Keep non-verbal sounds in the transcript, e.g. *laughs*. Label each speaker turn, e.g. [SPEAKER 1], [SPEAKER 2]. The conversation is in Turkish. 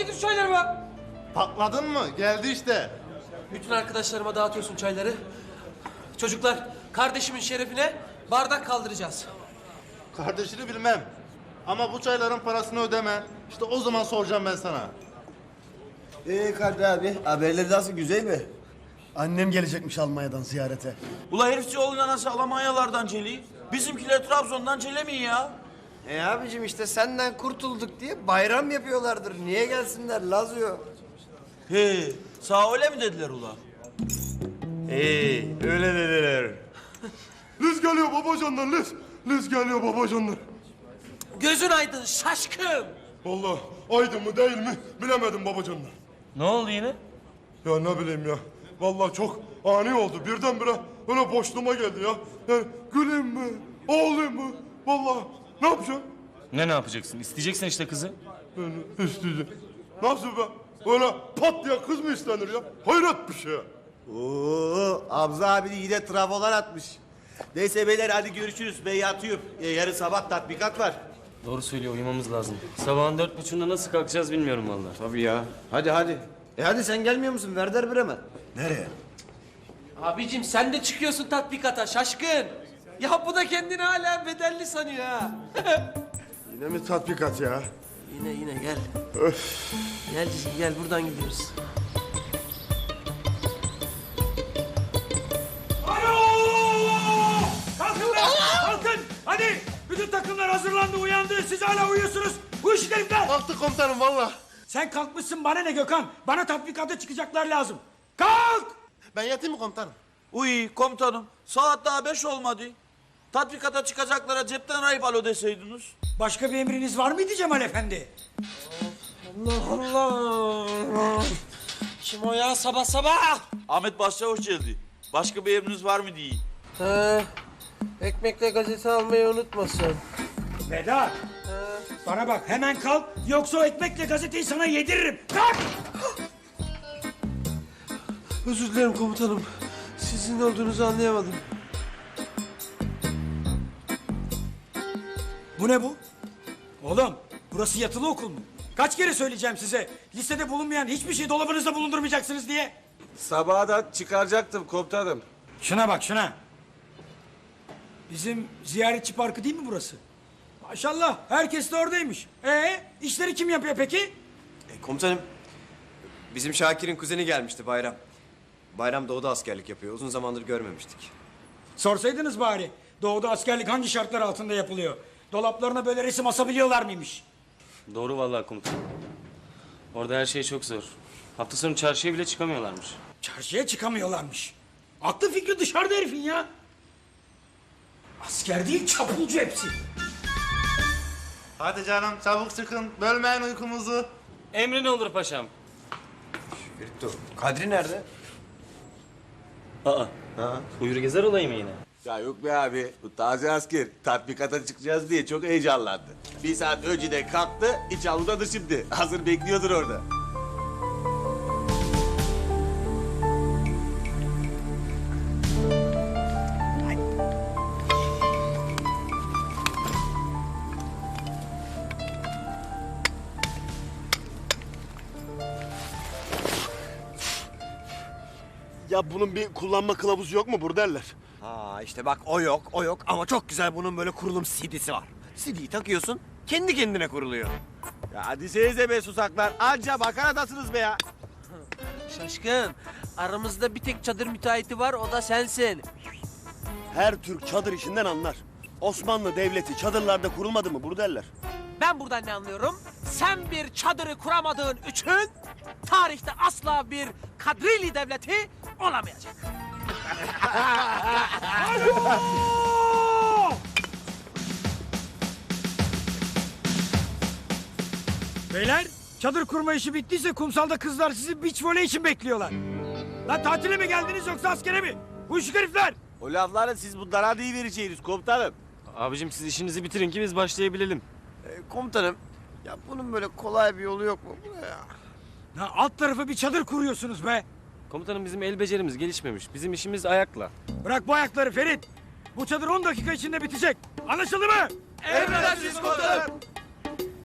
[SPEAKER 1] gidin şu çaylarıma.
[SPEAKER 2] Patladın mı? Geldi işte.
[SPEAKER 1] Bütün arkadaşlarıma dağıtıyorsun çayları. Çocuklar, kardeşimin şerefine bardak kaldıracağız.
[SPEAKER 2] Kardeşini bilmem. Ama bu çayların parasını ödeme. İşte o zaman soracağım ben sana.
[SPEAKER 3] Ee Kadri abi haberleri nasıl güzel mi?
[SPEAKER 4] Annem gelecekmiş Almanya'dan ziyarete.
[SPEAKER 5] Ula herifçi oğluna nasıl Almanyalardan celi? Bizimkiler Trabzon'dan celemiyor ya.
[SPEAKER 3] E abicim işte senden kurtulduk diye bayram yapıyorlardır. Niye gelsinler Lazio?
[SPEAKER 5] He, sağ öyle mi dediler ula?
[SPEAKER 3] Ee öyle dediler.
[SPEAKER 6] Liz geliyor babacanlar Liz. Liz geliyor babacanlar.
[SPEAKER 1] Gözün aydın şaşkın.
[SPEAKER 6] Vallahi aydın mı değil mi bilemedim babacanlar.
[SPEAKER 5] Ne oldu yine?
[SPEAKER 6] Ya ne bileyim ya. Vallahi çok ani oldu. Birdenbire öyle boşluğuma geldi ya. Yani güleyim mi? Ağlayayım mı? Vallahi ne yapacağım?
[SPEAKER 7] Ne ne yapacaksın? İsteyeceksin işte kızı.
[SPEAKER 6] Yani isteyeceğim. Nasıl be? Öyle pat diye kız mı istenir ya? Hayret bir şey.
[SPEAKER 3] Oo Abza abi de yine trafolar atmış. Neyse beyler hadi görüşürüz. Ben yatıyorum. Ee, yarın sabah tatbikat var.
[SPEAKER 7] Doğru söylüyor uyumamız lazım. Sabahın dört buçuğunda nasıl kalkacağız bilmiyorum vallahi.
[SPEAKER 3] Tabii ya. Hadi hadi. E hadi sen gelmiyor musun Werder Bremen? Nereye?
[SPEAKER 1] Abicim sen de çıkıyorsun tatbikata şaşkın. Ya bu da kendini hala bedelli sanıyor ha. *laughs*
[SPEAKER 6] Yine mi tatbikat ya?
[SPEAKER 1] yine yine gel. Gel cicim gel buradan gidiyoruz.
[SPEAKER 8] Kalkın be! Kalkın! Hadi! Bütün takımlar hazırlandı, uyandı. Siz hala uyuyorsunuz. Bu iş herifler!
[SPEAKER 6] Kalktı komutanım valla.
[SPEAKER 8] Sen kalkmışsın bana ne Gökhan? Bana tatbikata çıkacaklar lazım. Kalk!
[SPEAKER 2] Ben yatayım mı komutanım?
[SPEAKER 5] Uy komutanım, saat daha beş olmadı. Tatbikata çıkacaklara cepten arayıp alo deseydiniz.
[SPEAKER 8] Başka bir emriniz var mıydı Cemal Efendi?
[SPEAKER 1] Allah Allah. Kim o ya sabah sabah?
[SPEAKER 5] Ahmet Başçavuş geldi. Başka bir emriniz var mı diye.
[SPEAKER 1] He, ekmekle gazete almayı unutmasın.
[SPEAKER 8] Vedat! Bana bak hemen kalk yoksa o ekmekle gazeteyi sana yediririm. Kalk!
[SPEAKER 1] Özür dilerim komutanım. Sizin ne olduğunuzu anlayamadım.
[SPEAKER 8] Bu ne bu? Oğlum burası yatılı okul mu? Kaç kere söyleyeceğim size listede bulunmayan hiçbir şey dolabınızda bulundurmayacaksınız diye.
[SPEAKER 3] Sabaha da çıkaracaktım komutanım.
[SPEAKER 8] Şuna bak şuna. Bizim ziyaretçi parkı değil mi burası? Maşallah herkes de oradaymış. Ee işleri kim yapıyor peki?
[SPEAKER 3] E, komutanım bizim Şakir'in kuzeni gelmişti Bayram. Bayram doğuda askerlik yapıyor. Uzun zamandır görmemiştik.
[SPEAKER 8] Sorsaydınız bari. Doğuda askerlik hangi şartlar altında yapılıyor? Dolaplarına böyle resim asabiliyorlar mıymış?
[SPEAKER 7] Doğru vallahi komutanım. Orada her şey çok zor. Hafta sonu çarşıya bile çıkamıyorlarmış.
[SPEAKER 8] Çarşıya çıkamıyorlarmış. Aklı fikri dışarıda herifin ya. Asker değil çapulcu hepsi.
[SPEAKER 2] Hadi canım çabuk çıkın. Bölmeyin uykumuzu.
[SPEAKER 7] Emri ne olur paşam?
[SPEAKER 3] Kadri nerede?
[SPEAKER 7] Aa. Buyur gezer olayı mı yine?
[SPEAKER 9] Ya yok be abi. Bu taze asker tatbikata çıkacağız diye çok heyecanlandı. Bir saat önce de kalktı, iç avludadır şimdi. Hazır bekliyordur orada.
[SPEAKER 6] Ya bunun bir kullanma kılavuzu yok mu burderler?
[SPEAKER 3] Ha işte bak o yok, o yok ama çok güzel bunun böyle kurulum CD'si var. CD'yi takıyorsun, kendi kendine kuruluyor.
[SPEAKER 9] Ya hadi seyze be susaklar. Anca makaradasınız be ya.
[SPEAKER 1] Şaşkın. Aramızda bir tek çadır müteahhiti var o da sensin.
[SPEAKER 6] Her Türk çadır işinden anlar. Osmanlı Devleti çadırlarda kurulmadı mı burderler?
[SPEAKER 1] Ben buradan ne anlıyorum? Sen bir çadırı kuramadığın için tarihte asla bir kadrili devleti olamayacak.
[SPEAKER 8] Beyler çadır kurma işi bittiyse kumsalda kızlar sizi beach voley için bekliyorlar. Lan tatile mi geldiniz yoksa askere mi? Uyuşuk herifler.
[SPEAKER 9] O lafları siz bunlara değil vereceğiniz komutanım.
[SPEAKER 7] Abicim siz işinizi bitirin ki biz başlayabilelim.
[SPEAKER 3] Ee, komutanım, ya bunun böyle kolay bir yolu yok mu? Ya.
[SPEAKER 8] Ya alt tarafı bir çadır kuruyorsunuz be.
[SPEAKER 7] Komutanım bizim el becerimiz gelişmemiş. Bizim işimiz ayakla.
[SPEAKER 8] Bırak bu ayakları Ferit. Bu çadır 10 dakika içinde bitecek. Anlaşıldı mı?
[SPEAKER 1] Emredersiniz komutanım.